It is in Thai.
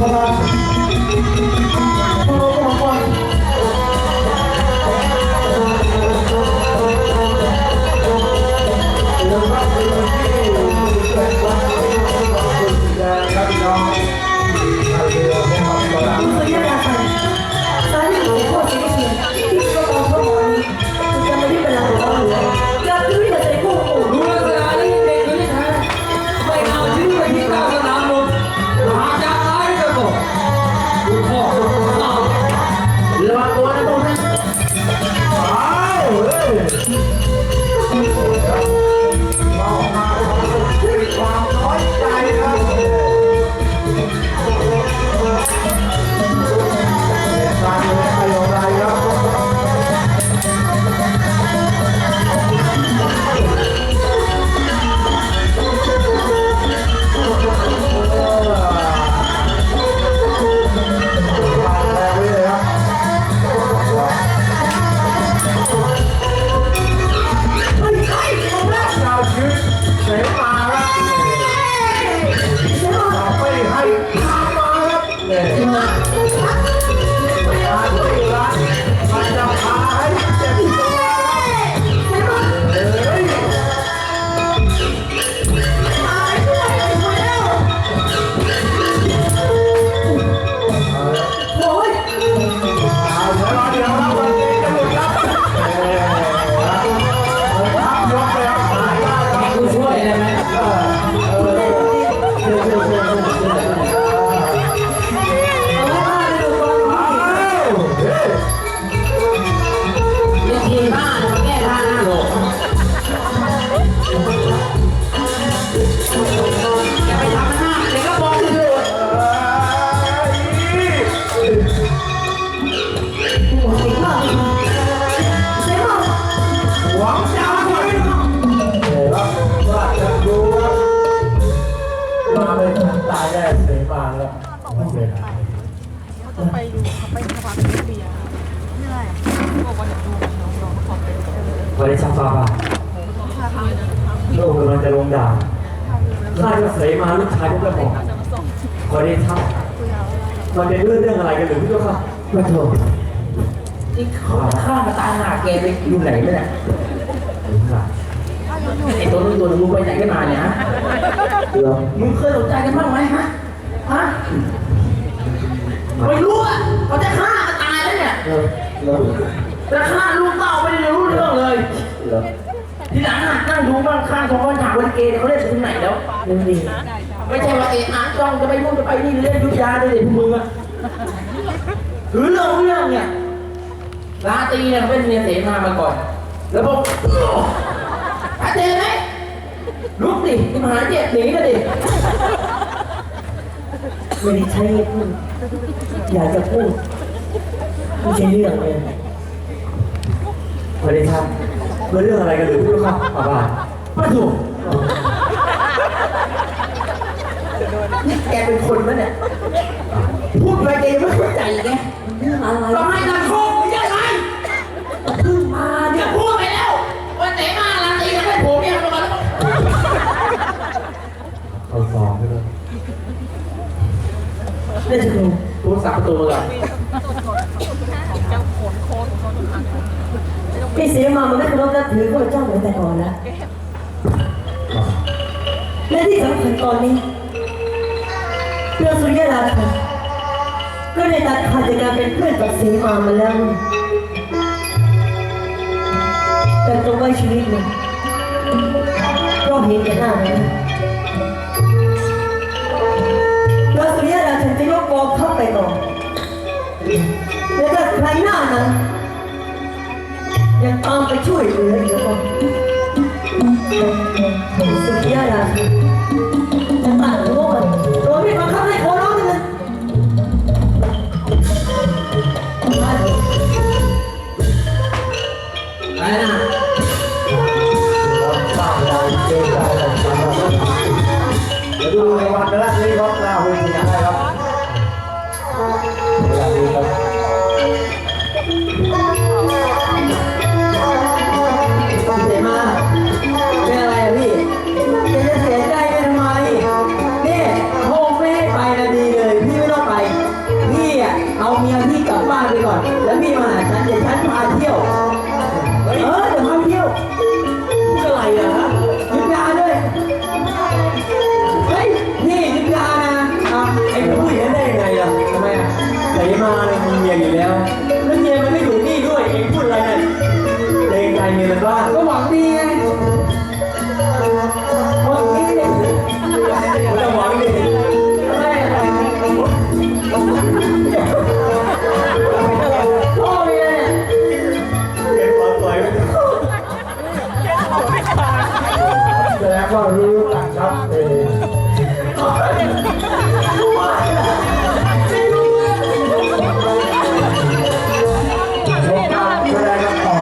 Thank you. ระวังตัวนะตรงนั้นอ้าวเฮ้ มาแล้วไม่เลยเขาจะไปอยู่เขาไปสภาเป็นเบียร์ไม่ไรเขาบอกว่าเดี๋ยวดูน้องๆเขาไปเออพอได้ชักฟ้าบาทพาพาโลกกำลังจะลงดาวข้าจะเสยมาลูกชายพวกกระหม่อมจะมาส่งพอได้ชักคุยเอามันเป็นเรื่องเรื่องอะไรกันหรือพี่เจ้าค่ะมาโถนี่เขาจะฆ่ามาตายหาแกไปอยู่ไหนไม่เนี่ยไอ้ตัวนู้นตัวนึงมึงไปไหนกันมาเนี่ยฮะเรือมึงเคยสนใจกันบ้างไหมฮะ ฮะไม่รู้อะเขาจะฆ่ากันตายแล้วเนี่ยเรือเรือจะฆ่าลูกเต้าไม่ได้รู้เรื่องเลยเรือทีหลังอะนั่งดูบ้างข้างของคนถามวันเกย์เนี่ยเขาเล่นถึงไหนแล้วนึงดีไม่ใช่ว่าเอะอะจ้องจะไปนู่นจะไปนี่เล่นยุทธยาด้วยเลยพวกมึงอะหรือเรื่องเรื่องเนี่ยราตรีเนี่ยเขาเป็นเมียเสนามาก่อน แล้วบอกอาเจนไหมลุกดิที่มหาเจ็บหนีกันดิ ไม่ได้ใช้พูดอยากจะพูดไม่ใช่เรื่องเลยพอได้ชักมันเรื่องอะไรกันหรือพี่เจ้าค่ะป่าบาทมาถูกนี่แกเป็นคนมั้ยเนี่ย พูดไปแกยังไม่เข้าใจไงเรื่องอะไรต้องให้กัน เรื่องจะดูโทรศัพท์ประตูก่อนพี่เสียมามันไม่เคารพนับถือข้าพเจ้าเหมือนแต่ก่อนแล้วและที่สำคัญตอนนี้เรื่องสุริยราชันก็ได้ตัดขาดจากการเป็นเพื่อนกับเสียมามาแล้วแต่ตรงไว้ชีวิตหนึ่งก็เห็นแก่หน้าเลย ไปก่อนแล้วใครหน้านะยังตามไปช่วยเหลืออีกคนสุดยอดอะจะต่างโลกโดนพี่บังขับให้โคร้องเลยไปนะดูในวันนั้นนี่ร้องลาเว Baru Kacap Eh